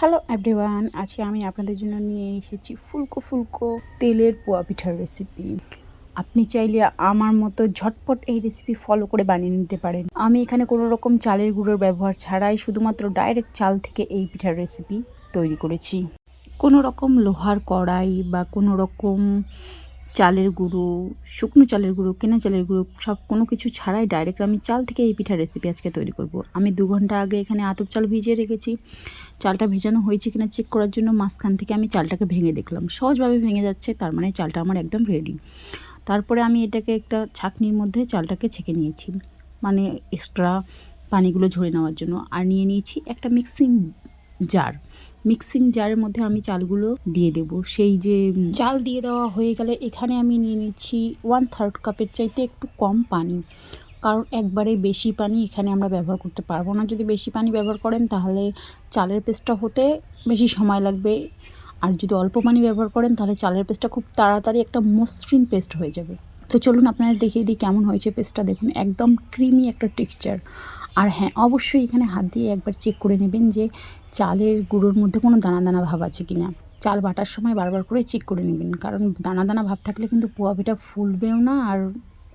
Hello everyone আজকে আমি আপনাদের জন্য নিয়ে এসেছি ফুলকো ফুলকো তেলের পোয়া পিঠার রেসিপি আপনি চাইলে আমার মতো ঝটপট এই রেসিপি ফলো করে বানিয়ে নিতে পারেন। আমি এখানে কোনো রকম চালের গুঁড়োর ব্যবহার ছাড়াই শুধুমাত্র ডাইরেক্ট চাল থেকে এই পিঠার রেসিপি তৈরি করেছি। কোনো রকম লোহার কড়াই বা কোনো রকম চালের গুঁড়ো, শুকনো চালের গুঁড়ো, কেনা চালের গুঁড়ো, সব কোনো কিছু ছাড়াই ডাইরেক্ট আমি চাল থেকে এই পিঠার রেসিপি আজকে তৈরি করব। আমি দু ঘণ্টা আগে এখানে আতপ চাল ভিজিয়ে রেখেছি। চালটা ভেজানো হয়েছে কিনা চেক করার জন্য মাঝখান থেকে আমি চালটাকে ভেঙে দেখলাম। সহজভাবে ভেঙে যাচ্ছে, তার মানে চালটা আমার একদম রেডি তারপরে আমি এটাকে একটা ছাকনির মধ্যে চালটাকে ছেঁকে নিয়েছি। মানে এক্সট্রা পানিগুলো ঝরে নেওয়ার জন্য। আর নিয়ে নিয়েছি একটা মিক্সিং জার মিক্সিং জারের মধ্যে আমি চালগুলো দিয়ে দেব। সেই যে চাল দিয়ে দেওয়া হয়ে গেলে এখানে আমি নিয়ে নিচ্ছি ওয়ান থার্ড কাপের চাইতে একটু কম পানি। কারণ একবারে বেশি পানি এখানে আমরা ব্যবহার করতে পারব না। যদি বেশি পানি ব্যবহার করেন তাহলে চালের পেস্টটা হতে বেশি সময় লাগবে। আর যদি অল্প পানি ব্যবহার করেন তাহলে চালের পেস্টটা খুব তাড়াতাড়ি একটা মসৃণ পেস্ট হয়ে যাবে। তো চলুন আপনাদের দেখিয়ে দিই কেমন হয়েছে পেস্টটা। দেখুন, একদম ক্রিমি একটা টেক্সচার। আর হ্যাঁ অবশ্যই এখানে হাত দিয়ে একবার চেক করে নেবেন যে চালের গুঁড়োর মধ্যে কোনো দানা দানা ভাব আছে কি না চাল বাটার সময় বারবার করে চেক করে নেবেন, কারণ দানা দানা ভাব থাকলে কিন্তু পোয়া পিঠা ফুলবেও না আর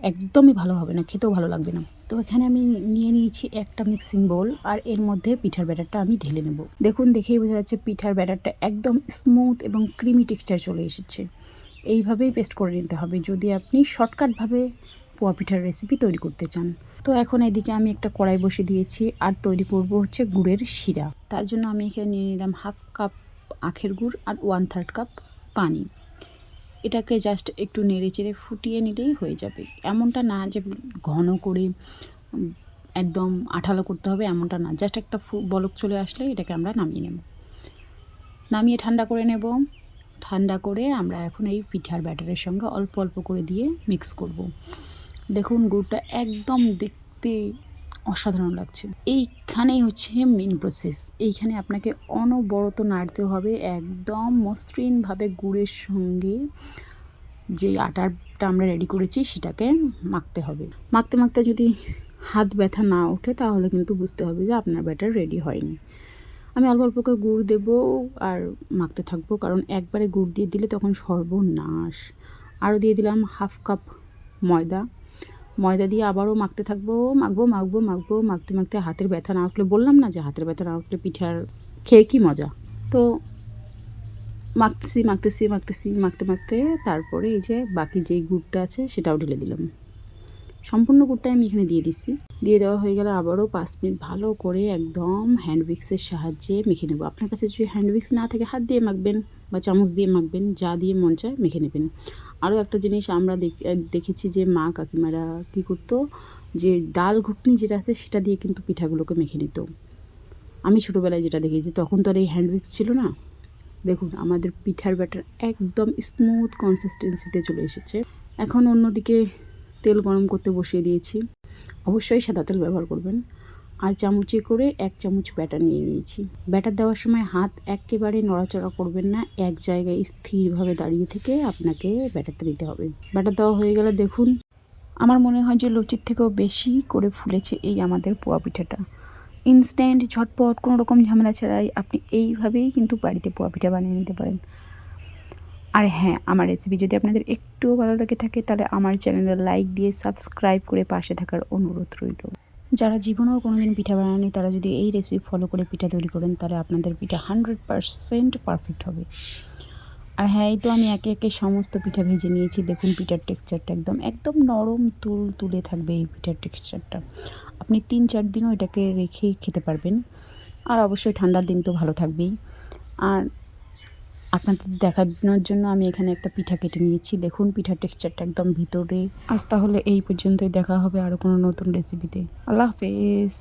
একদমই ভালো হবে না, খেতেও ভালো লাগবে না। তো এখানে আমি নিয়ে নিয়েছি একটা মিক্সিং বোল আর এর মধ্যে পিঠার ব্যাটারটা আমি ঢেলে নেব। দেখুন, দেখেই বোঝা যাচ্ছে পিঠার ব্যাটারটা একদম স্মুথ এবং ক্রিমি টেক্সচার চলে এসেছে। এইভাবেই পেস্ট করে নিতে হবে। যদি আপনি শর্টকাটভাবে পোয়া পিঠার রেসিপি তৈরি করতে চান। তো এখন এদিকে আমি একটা কড়াই বসে দিয়েছি আর তৈরি করব হচ্ছে গুড়ের শিরা। তার জন্য আমি এখানে নিয়ে নিলাম হাফ কাপ আখের গুড় আর ওয়ান থার্ড কাপ পানি। এটাকে জাস্ট একটু নেড়ে চেড়ে ফুটিয়ে নিলেই হয়ে যাবে। এমনটা না যে ঘন করে একদম আঠালো করতে হবে, এমনটা না। জাস্ট একটা বলক চলে আসলে এটাকে আমরা নামিয়ে নেব। নামিয়ে ঠান্ডা করে নেব। ঠান্ডা করে আমরা এখন এই পিঠার ব্যাটারের সঙ্গে অল্প অল্প করে দিয়ে মিক্স করব। দেখুন, গুড়টা একদম দেখতে অসাধারণ লাগছে। এইখানেই হচ্ছে মেন প্রসেস এইখানে আপনাকে অনবরত নাড়তে হবে, একদম মসৃণভাবে গুড়ের সঙ্গে যে আটারটা আমরা রেডি করেছি সেটাকে মাখতে হবে। মাখতে মাখতে যদি হাত ব্যথা না ওঠে তাহলে কিন্তু বুঝতে হবে যে আপনার ব্যাটার রেডি হয়নি। আমি অল্প অল্প করে গুড় দেবো আর মাখতে থাকব, কারণ একবারে গুড় দিয়ে দিলে তখন সর্বনাশ। আরও দিয়ে দিলাম হাফ কাপ ময়দা। ময়দা দিয়ে আবারও মাখতে থাকব, মাখবো মাখবো মাখবো, মাখতে মাখতে হাতের ব্যথা না উঠলে, বললাম না যে হাতের ব্যথা না উঠলে পিঠার খেয়ে কি মজা? তো মাখতেছি মাখতেছি মাখতেছি, মাখতে মাখতে তারপরে এই যে বাকি যেই গুড়টা আছে সেটাও ঢেলে দিলাম। সম্পূর্ণ গুড়টাই আমি এখানে দিয়ে দিচ্ছি। দিয়ে দেওয়া হয়ে গেলে আবারও পাঁচ মিনিট ভালো করে একদম হ্যান্ড উইক্সের সাহায্যে মেখে নেব। আপনার কাছে যদি হ্যান্ড উইক্স না থাকে, হাত দিয়ে মাখবেন বা চামচ দিয়ে মাখবেন, যা দিয়ে মন চায় মেখে নেবেন। আরও একটা জিনিস আমরা দেখেছি যে মা কাকিমারা কী করতো, যে ডাল ঘুটনি যেটা আছে সেটা দিয়ে কিন্তু পিঠাগুলোকে মেখে নিত। আমি ছোটোবেলায় যেটা দেখেছি, তখন তো আর এই হ্যান্ড উইক্স ছিল না। দেখুন, আমাদের পিঠার ব্যাটার একদম স্মুথ কনসিস্টেন্সিতে চলে এসেছে। এখন অন্যদিকে তেল গরম করতে বসিয়ে দিয়েছি। অবশ্যই সাদা তেল ব্যবহার করবেন। আর চামচে করে এক চামচ ব্যাটার নিয়ে নিয়েছি। ব্যাটার দেওয়ার সময় হাত একেবারে নড়াচড়া করবেন না। এক জায়গায় স্থিরভাবে দাঁড়িয়ে থেকে আপনাকে ব্যাটারটা দিতে হবে। ব্যাটার দেওয়া হয়ে গেলে দেখুন, আমার মনে হয় যে লুচির থেকেও বেশি করে ফুলেছে এই আমাদের পোয়া পিঠাটা। ইনস্ট্যান্ট, ঝটপট, কোনো রকম ঝামেলা ছাড়াই আপনি এইভাবেই কিন্তু বাড়িতে পোয়া পিঠা বানিয়ে নিতে পারেন। আর হ্যাঁ আমার রেসিপি যদি আপনাদের একটুও ভালো লেগে থাকে, তাহলে আমার চ্যানেলে লাইক দিয়ে সাবস্ক্রাইব করে পাশে থাকার অনুরোধ রইল। যারা জীবনেও কোনো দিন পিঠা বানায়নি তারা যদি এই রেসিপি ফলো করে পিঠা তৈরি করেন, তাহলে আপনাদের পিঠা হান্ড্রেড পারসেন্ট পারফেক্ট হবে। আর হ্যাঁ এই তো আমি একে একে সমস্ত পিঠা ভেজে নিয়েছি। দেখুন, পিঠার টেক্সচারটা একদম একদম নরম তুল তুলে থাকবে এই পিঠার টেক্সচারটা আপনি তিন চার দিনও এটাকে রেখেই খেতে পারবেন। আর অবশ্যই ঠান্ডার দিন তো ভালো থাকবেই। আর আপনাদের দেখানোর জন্য আমি এখানে একটা পিঠা কেটে নিয়েছি। দেখুন, পিঠার টেক্সচারটা একদম ভিতরে। আজ তাহলে এই পর্যন্তই দেখা হবে আরও কোনো নতুন রেসিপিতে আল্লাহ হাফেজ।